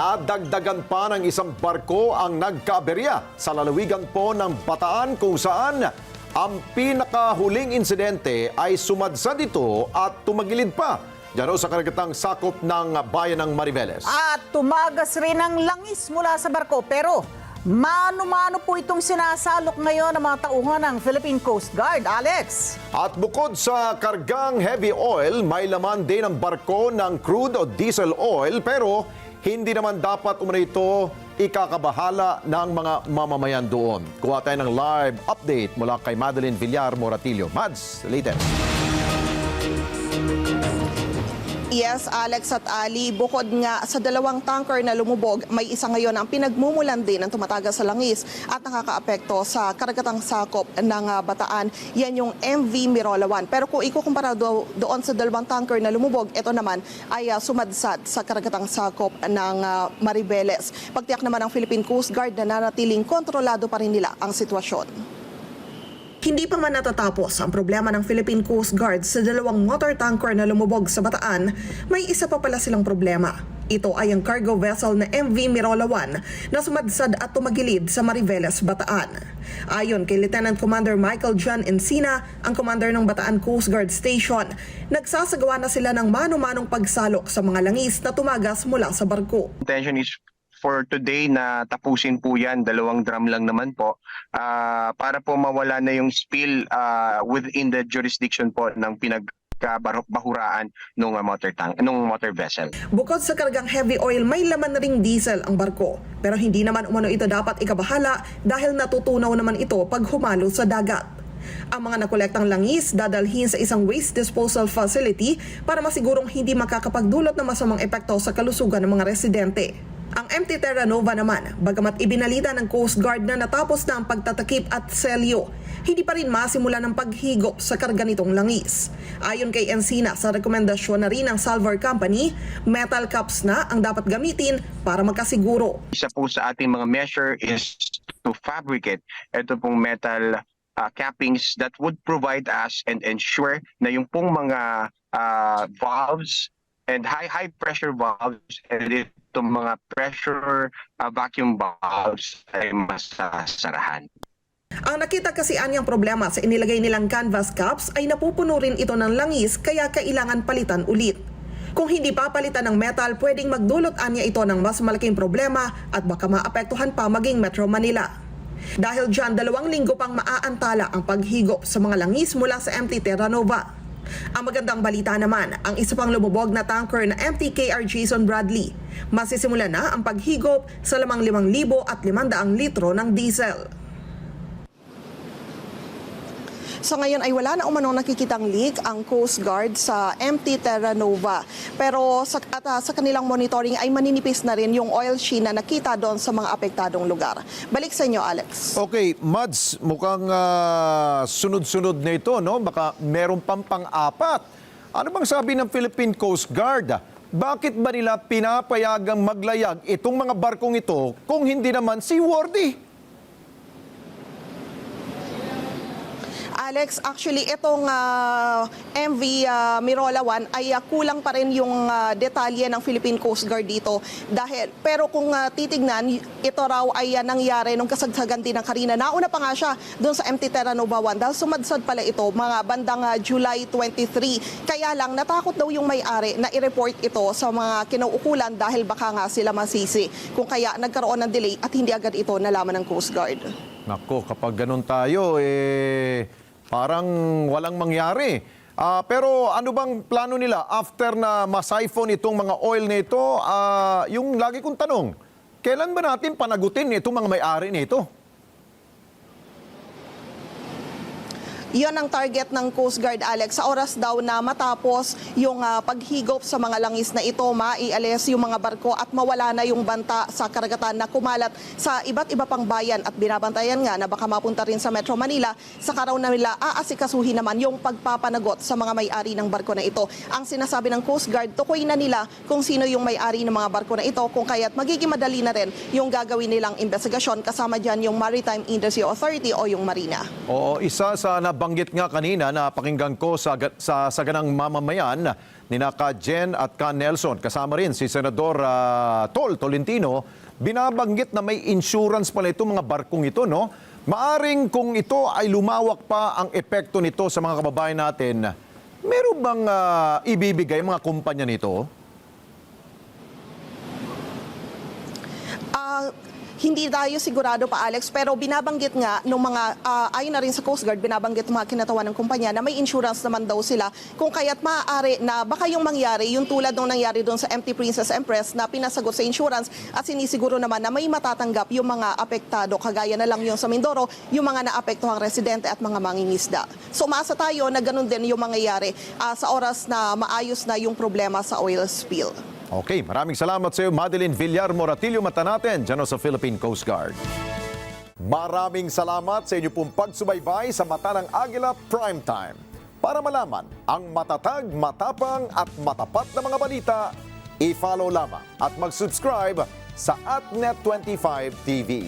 Nadagdagan pa ng isang barko ang nagkaaberya sa lalawigan po ng Bataan kung saan ang pinakahuling insidente ay sumadsad ito at tumagilid pa. Diyan sa karagatang sakop ng bayan ng Mariveles. At tumagas rin ang langis mula sa barko. Pero mano-mano po itong sinasalok ngayon ng mga tauhan ng Philippine Coast Guard. Alex? At bukod sa kargang heavy oil, may laman din ang barko ng crude o diesel oil pero hindi naman dapat umano ito ikakabahala ng mga mamamayan doon. Kuha tayo ng live update mula kay Madeline Villar Moratillo. Mads, latest. Yes, Alex at Ali, bukod nga sa dalawang tanker na lumubog, may isa ngayon ang pinagmumulan din ng tumatagas sa langis at nakakaapekto sa karagatang sakop ng ah, Bataan. Yan yung MV Mirola 1. Pero kung ikukumpara do- doon sa dalawang tanker na lumubog, ito naman ay ah, sumadsad sa karagatang sakop ng ah, Maribeles. Pagtiyak naman ng Philippine Coast Guard na nanatiling kontrolado pa rin nila ang sitwasyon. Hindi pa man natatapos ang problema ng Philippine Coast Guard sa dalawang motor tanker na lumubog sa Bataan, may isa pa pala silang problema. Ito ay ang cargo vessel na MV Mirola 1 na sumadsad at tumagilid sa Mariveles, Bataan. Ayon kay Lieutenant Commander Michael John Encina, ang commander ng Bataan Coast Guard Station, nagsasagawa na sila ng mano-manong pagsalok sa mga langis na tumagas mula sa barko. intention is for today na tapusin po yan, dalawang drum lang naman po, ah, para po mawala na yung spill ah, within the jurisdiction po ng pinagkabahuraan ng motor tank, nung motor vessel. Bukod sa kargang heavy oil, may laman na ring diesel ang barko. Pero hindi naman umano ito dapat ikabahala dahil natutunaw naman ito pag humalo sa dagat. Ang mga nakolektang langis dadalhin sa isang waste disposal facility para masigurong hindi makakapagdulot ng masamang epekto sa kalusugan ng mga residente. Ang MT Terra Nova naman, bagamat ibinalita ng Coast Guard na natapos na ang pagtatakip at selyo, hindi pa rin masimula ng paghigop sa karga nitong langis. Ayon kay Encina, sa rekomendasyon na rin ng Salvar Company, metal cups na ang dapat gamitin para magkasiguro. Isa po sa ating mga measure is to fabricate ito pong metal ah, cappings that would provide us and ensure na yung pong mga ah, valves and high high pressure valves and itong mga pressure ah, vacuum valves ay masasarahan. Ang nakita kasi anyang problema sa inilagay nilang canvas cups ay napupuno rin ito ng langis kaya kailangan palitan ulit. Kung hindi papalitan ng metal, pwedeng magdulot anya ito ng mas malaking problema at baka maapektuhan pa maging Metro Manila. Dahil dyan, dalawang linggo pang maaantala ang paghigop sa mga langis mula sa MT Terra Nova. Ang magandang balita naman, ang isa pang lumubog na tanker na MTKR Jason Bradley. Masisimula na ang paghigop sa lamang 5,000 at 500 litro ng diesel. Sa ngayon ay wala na umanong nakikitang leak ang Coast Guard sa MT Terra Nova. Pero sa, at, ah, sa kanilang monitoring ay maninipis na rin yung oil sheen na nakita doon sa mga apektadong lugar. Balik sa inyo, Alex. Okay, Mads, mukhang ah, sunod-sunod na ito, no? Baka meron pang pang-apat. Ano bang sabi ng Philippine Coast Guard? Bakit ba nila pinapayagang maglayag itong mga barkong ito kung hindi naman seaworthy? Alex, actually itong ah, MV ah, Mirola 1 ay ah, kulang pa rin yung ah, detalye ng Philippine Coast Guard dito dahil pero kung ah, titignan ito raw ay ah, nangyari nung kasagsagan din ng Karina. Nauna pa nga siya doon sa MT Terra Nova 1 dahil sumadsad pala ito mga bandang ah, July 23. Kaya lang natakot daw yung may-ari na i-report ito sa mga kinauukulan dahil baka nga sila masisi kung kaya nagkaroon ng delay at hindi agad ito nalaman ng Coast Guard. Nako, kapag ganun tayo, eh, parang walang mangyari. Ah, pero ano bang plano nila after na masiphon itong mga oil na ito? Ah, yung lagi kong tanong, kailan ba natin panagutin itong mga may-ari nito? Yon ang target ng Coast Guard, Alex. Sa oras daw na matapos yung ah, paghigop sa mga langis na ito, maialis yung mga barko at mawala na yung banta sa karagatan na kumalat sa iba't iba pang bayan at binabantayan nga na baka mapunta rin sa Metro Manila sa karaw na nila aasikasuhin naman yung pagpapanagot sa mga may-ari ng barko na ito. Ang sinasabi ng Coast Guard, tukoy na nila kung sino yung may-ari ng mga barko na ito kung kaya't magiging madali na rin yung gagawin nilang investigasyon kasama dyan yung Maritime Industry Authority o yung Marina. Oo, isa sa Nabanggit nga kanina na pakinggan ko sa, sa saganang mamamayan ni Ka Jen at Ka Nelson. Kasama rin si Senador ah, Tol Tolentino. Binabanggit na may insurance pala itong mga barkong ito, no? Maaring kung ito ay lumawak pa ang epekto nito sa mga kababayan natin, meron bang ah, ibibigay mga kumpanya nito? Hindi tayo sigurado pa Alex pero binabanggit nga nung mga ah, ayon na rin sa Coast Guard binabanggit ng mga kinatawan ng kumpanya na may insurance naman daw sila kung kaya't maaari na baka yung mangyari yung tulad nung nangyari doon sa Empty Princess Empress na pinasagot sa insurance at sinisiguro naman na may matatanggap yung mga apektado kagaya na lang yung sa Mindoro yung mga naapektuhang residente at mga mangingisda. So umasa tayo na ganun din yung mangyayari ah, sa oras na maayos na yung problema sa oil spill. Okay, maraming salamat sa iyo, Madeline Villar Moratillo mata natin dyan sa Philippine Coast Guard. Maraming salamat sa inyo pong pagsubaybay sa Mata ng Agila Primetime. Para malaman ang matatag, matapang at matapat na mga balita, i-follow lamang at mag-subscribe sa AtNet25 TV.